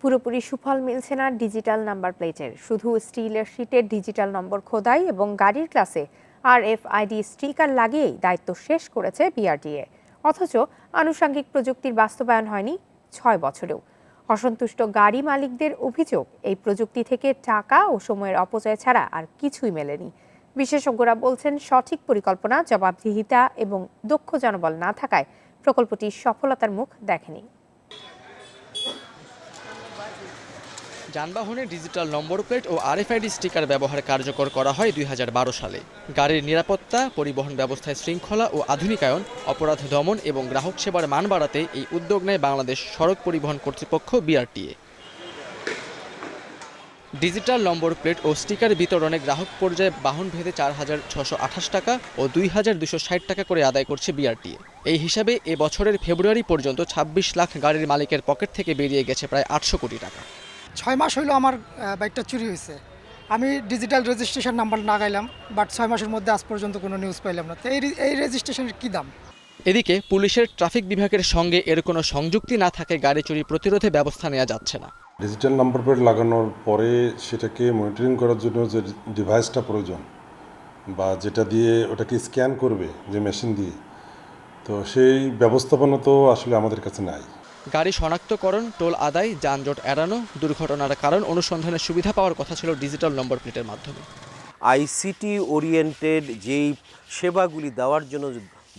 পুরোপুরি সুফল মিলছে না ডিজিটাল নাম্বার প্লেটের। শুধু স্টিলের শিটের ডিজিটাল নম্বর খোদাই এবং গাড়ির ক্লাসে আর এফ আইডি স্টিকার লাগিয়েই দায়িত্ব শেষ করেছে বিআরটিএ। অথচ আনুষঙ্গিক প্রযুক্তির বাস্তবায়ন হয়নি ছয় বছরেও। অসন্তুষ্ট গাড়ি মালিকদের অভিযোগ, এই প্রযুক্তি থেকে টাকা ও সময়ের অপচয় ছাড়া আর কিছুই মেলেনি। বিশেষজ্ঞরা বলছেন, সঠিক পরিকল্পনা, জবাবদিহিতা এবং দক্ষ জনবল না থাকায় প্রকল্পটি সফলতার মুখ দেখেনি। যানবাহনে ডিজিটাল নম্বর প্লেট ও আরএফআইডি স্টিকার ব্যবহার কার্যকর করা হয় দুই হাজার বারো সালে। গাড়ির নিরাপত্তা, পরিবহন ব্যবস্থায় শৃঙ্খলা ও আধুনিকায়ন, অপরাধ দমন এবং গ্রাহক সেবার মান বাড়াতে এই উদ্যোগ নেয় বাংলাদেশ সড়ক পরিবহন কর্তৃপক্ষ বিআরটিএ ডিজিটাল নম্বর প্লেট ও স্টিকার বিতরণে গ্রাহক পর্যায়ে বাহন ভেদে চার হাজার ছশো আঠাশ টাকা ও দুই হাজার দুশো ষাট টাকা করে আদায় করছে বিআরটিএ এই হিসাবে এ বছরের ফেব্রুয়ারি পর্যন্ত ছাব্বিশ লাখ গাড়ির মালিকের পকেট থেকে বেরিয়ে গেছে প্রায় আটশো কোটি টাকা। ছয় মাস হইল আমার বাইকটা চুরি হয়েছে আমি ডিজিটাল রেজিস্ট্রেশন নাম্বার লাগাইলাম বাট ছয় মাসের মধ্যে আজ পর্যন্ত কোনো নিউজ পাইলাম না। তো এই এই রেজিস্ট্রেশনের কী দাম? এদিকে পুলিশের ট্রাফিক বিভাগের সঙ্গে এর কোনো সংযুক্তি না থাকে গাড়ি চুরি প্রতিরোধে ব্যবস্থা নেওয়া যাচ্ছে না। ডিজিটাল নাম্বার প্লেট লাগানোর পরে সেটাকে মনিটরিং করার জন্য যে ডিভাইসটা প্রয়োজন বা যেটা দিয়ে ওটাকে স্ক্যান করবে যে মেশিন দিয়ে তো সেই ব্যবস্থাপনা তো আসলে আমাদের কাছে নাই। গাড়ি শনাক্তকরণ, টোল আদায়, যানজট এড়ানো, দুর্ঘটনার কারণ, অনুসন্ধানের সুবিধা পাওয়ার কথা ছিল ডিজিটাল নম্বর প্লেটের মাধ্যমে। আইসিটি ওরিয়েন্টেড যেই সেবাগুলি দেওয়ার জন্য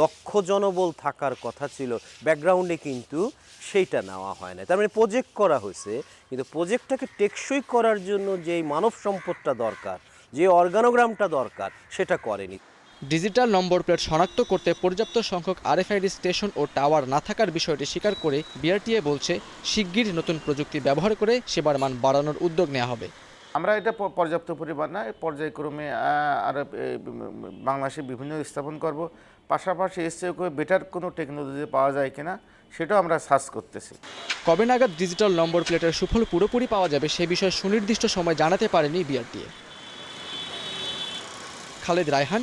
দক্ষ জনবল থাকার কথা ছিল ব্যাকগ্রাউন্ডে কিন্তু সেইটা নেওয়া হয় না তার মানে প্রজেক্ট করা হয়েছে, কিন্তু প্রজেক্টটাকে টেকসই করার জন্য যেই মানব সম্পদটা দরকার, যে অর্গানোগ্রামটা দরকার, সেটা করেনি। ডিজিটাল নম্বর প্লেট শনাক্ত করতে পর্যাপ্ত সংখ্যক আরএফআইডি স্টেশন ও টাওয়ার না থাকার বিষয়টি স্বীকার করে বিআরটিএ বলছে শিগগির নতুন প্রযুক্তি ব্যবহার করে সেবার মান বাড়ানোর উদ্যোগ নেওয়া হবে। আমরা এটা পর্যাপ্ত পরিমাণ না পর্যায়ক্রমে আরও বাংলাদেশে বিভিন্ন স্থাপন করব। পাশাপাশি এর চেয়ে করে বেটার কোনো টেকনোলজি পাওয়া যায় কিনা সেটাও আমরা সার্চ করতেছি। কবে নাগাদ ডিজিটাল নম্বর প্লেটের সুফল পুরোপুরি পাওয়া যাবে সে বিষয়ে সুনির্দিষ্ট সময় জানাতে পারেনি BRTA. Khaled Raihan